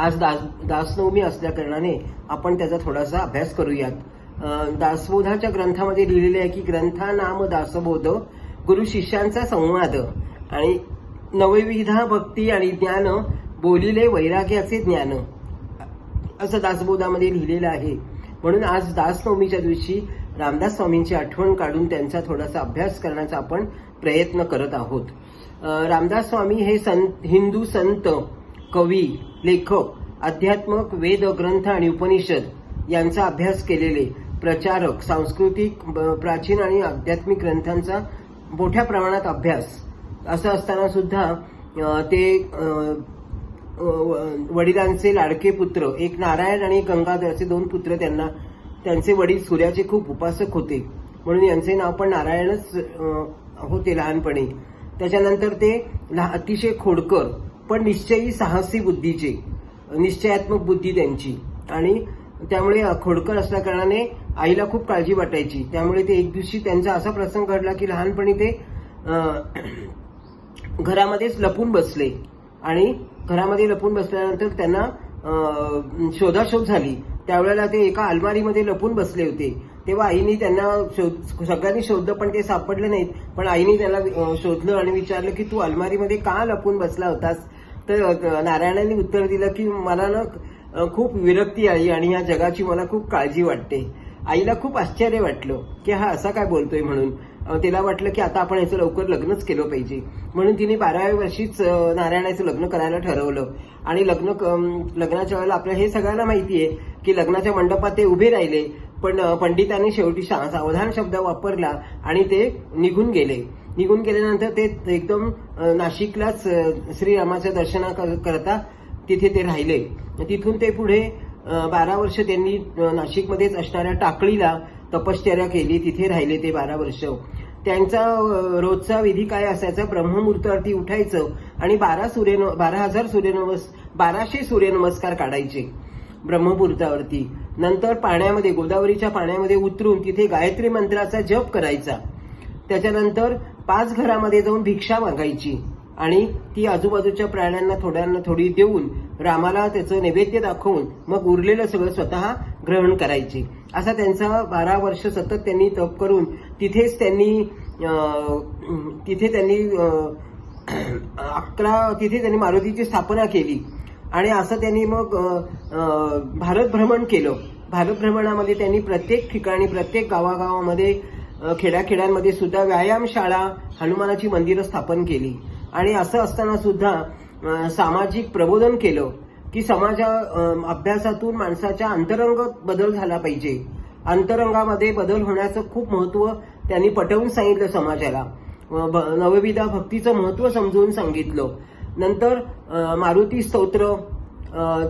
आज दास दासनवमी असल्याकारणाने आपण त्याचा थोडासा अभ्यास करूयात. दासबोधाच्या ग्रंथामध्ये लिहिलेले आहे की ग्रंथा नाम दासबोध गुरु शिष्यांचा संवाद आणि नवविधा भक्ती आणि ज्ञान बोलिले वैराग्याचे ज्ञान. असं दासबोधामध्ये लिहिलेलं आहे. म्हणून आज दासनवमीच्या दिवशी रामदास स्वामींची आठवण काढून त्यांचा थोडासा अभ्यास करण्याचा आपण प्रयत्न करत आहोत. रामदास स्वामी हे संत हिंदू संत कवी लेखक अध्यात्मक वेद ग्रंथ आणि उपनिषद यांचा अभ्यास केलेले प्रचारक सांस्कृतिक ब- प्राचीन आणि आध्यात्मिक ग्रंथांचा मोठ्या प्रमाणात अभ्यास. असं असताना सुद्धा ते वडिलांचे लाडके पुत्र एक नारायण आणि गंगाधर असे दोन पुत्र त्यांना त्यांचे वडील सूर्याचे खूप उपासक होते. म्हणून यांचे नाव पण नारायणच होते लहानपणी. त्याच्यानंतर ते अतिशय खोडकर पण निश्चयी साहसी बुद्धीचे निश्चयात्मक बुद्धी त्यांची. आणि त्यामुळे खोडकर असल्या कारणाने आईला खूप काळजी वाटायची. त्यामुळे ते एक दिवशी त्यांचा असा प्रसंग घडला की लहानपणी ते घरामध्येच लपून बसले. आणि घरामध्ये लपून बसल्यानंतर त्यांना शोधाशोध झाली. त्यावेळेला ते एका अलमारीमध्ये लपून बसले होते. तेव्हा आईने त्यांना शोध सगळ्यांनी शोधलं पण ते सापडले नाहीत. पण आईने त्याला शोधलं आणि विचारलं की तू अलमारीमध्ये का लपून बसला होतास? तर नारायणाने उत्तर दिलं की मला ना खूप विरक्ती आली आणि या जगाची मला खूप काळजी वाटते. आईला खूप आश्चर्य वाटलं की हा असा काय बोलतोय म्हणून. तिला वाटलं की आता आपण याचं लवकर लग्नच केलं पाहिजे. म्हणून तिने बाराव्या वर्षीच नारायणाचं लग्न करायला ठरवलं. आणि लग्न लग्नाच्या वेळेला आपल्याला हे सगळ्यांना माहिती आहे की लग्नाच्या मंडपात ते उभे राहिले पण पंडितांनी शेवटी शा- सावधान शब्द वापरला आणि ते निघून गेले. निघून गेल्यानंतर ते एकदम नाशिकलाच श्रीरामाचं श्रीरामाच्या दर्शना करता तिथे ते राहिले. तिथून ते पुढे बारा वर्ष त्यांनी नाशिकमध्येच असणाऱ्या टाकळीला तपश्चर्या केली. तिथे राहिले ते बारा वर्ष. त्यांचा रोजचा विधी काय असायचा? ब्रह्ममुहूर्तावरती उठायचं आणि बारा सूर्य बारा हजार सूर्यनमस् बाराशे सूर्यनमस्कार काढायचे ब्रह्ममुहूर्तावरती. नंतर पाण्यामध्ये गोदावरीच्या पाण्यामध्ये उतरून तिथे गायत्री मंत्राचा जप करायचा. त्याच्यानंतर पाच घरामध्ये जाऊन भिक्षा मागायची. आणि ती आजूबाजूच्या प्राण्यांना थोड्यांना थोडी देऊन रामाला त्याचं नैवेद्य दाखवून मग उरलेलं सगळं स्वतः ग्रहण करायची. असा त्यांचा बारा वर्ष सतत त्यांनी तप करून तिथेच त्यांनी तिथे त्यांनी अकरा तिथे त्यांनी मारुतीची स्थापना केली. आणि असं त्यांनी मग भारत भ्रमण केलं. भारत भ्रमणामध्ये त्यांनी प्रत्येक ठिकाणी प्रत्येक गावागावामध्ये खेड्याखेड्यांमध्ये सुद्धा व्यायामशाळा हनुमानाची मंदिरं स्थापन केली. आणि असं असताना सुद्धा सामाजिक प्रबोधन केलं की समाजा अभ्यासातून माणसाच्या अंतरंग बदल झाला पाहिजे. अंतरंगामध्ये बदल होण्याचं खूप महत्त्व त्यांनी पटवून सांगितलं समाजाला. भ- नवविधा भक्तीचं महत्त्व समजून सांगितलं. नंतर मारुती स्तोत्र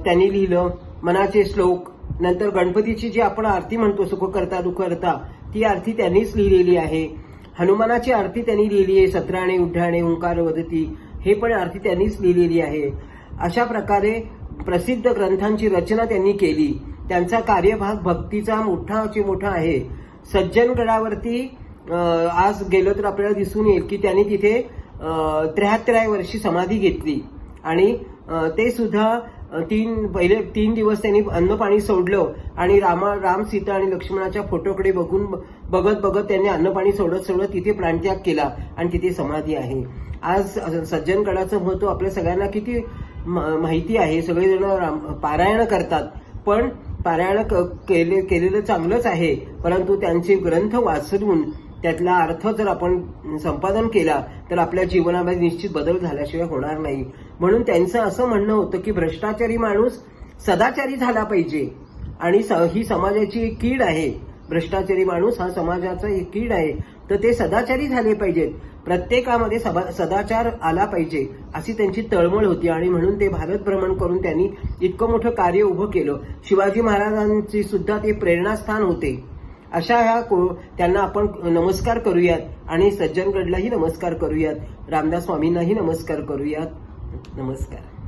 त्यांनी लिहिलं मनाचे श्लोक नंतर गणपतीची जी आपण आरती म्हणतो सुख करता करता ती आरती त्यांनीच लिहिलेली आहे. हनुमानाची आरती त्यांनी लिहिली आहे सत्राणे उड्डाणे ओंकार वदती हे पण आरती त्यांनीच लिहिलेली आहे. अशा प्रकारे प्रसिद्ध ग्रंथांची रचना त्यांनी केली. त्यांचा कार्यभाग भक्तीचा मोठाची मोठा आहे. सज्जनगडावरती आज गेलो तर आपल्याला दिसून येईल की त्यांनी तिथे त्र्याहत्तराव्या वर्षी समाधी घेतली. आणि ते सुद्धा तीन पहिले तीन दिवस त्यांनी अन्न पाणी सोडलं आणि रामा राम सीता आणि लक्ष्मणाच्या फोटोकडे बघून बघत बघत त्यांनी अन्न पाणी सोडत सोडत तिथे प्राणत्याग केला आणि तिथे समाधी आहे. आज सज्जनगडाचं महत्त्व आपल्या सगळ्यांना किती म- माहिती आहे. सगळेजण राम- पारायण करतात. पण पारायण क- केले केलेलं चांगलंच आहे. परंतु त्यांचे ग्रंथ वाचून त्यातला अर्थ जर आपण संपादन केला तर आपल्या जीवनामध्ये निश्चित बदल झाल्याशिवाय होणार नाही. म्हणून त्यांचं असं म्हणणं होतं की भ्रष्टाचारी माणूस सदाचारी झाला पाहिजे. आणि स- ही समाजाची एक कीड आहे. भ्रष्टाचारी माणूस हा समाजाचा एक कीड आहे. तर ते सदाचारी झाले पाहिजेत. प्रत्येकामध्ये सभा- सदाचार आला पाहिजे अशी त्यांची तळमळ होती. आणि म्हणून ते भारत भ्रमण करून त्यांनी इतकं मोठं कार्य उभं केलं. शिवाजी महाराजांची सुद्धा ते प्रेरणास्थान होते. अशा ह्या त्यांना आपण नमस्कार करूयात आणि सज्जनगडलाही नमस्कार करूयात. रामदास स्वामींनाही नमस्कार करूयात. नमस्कार.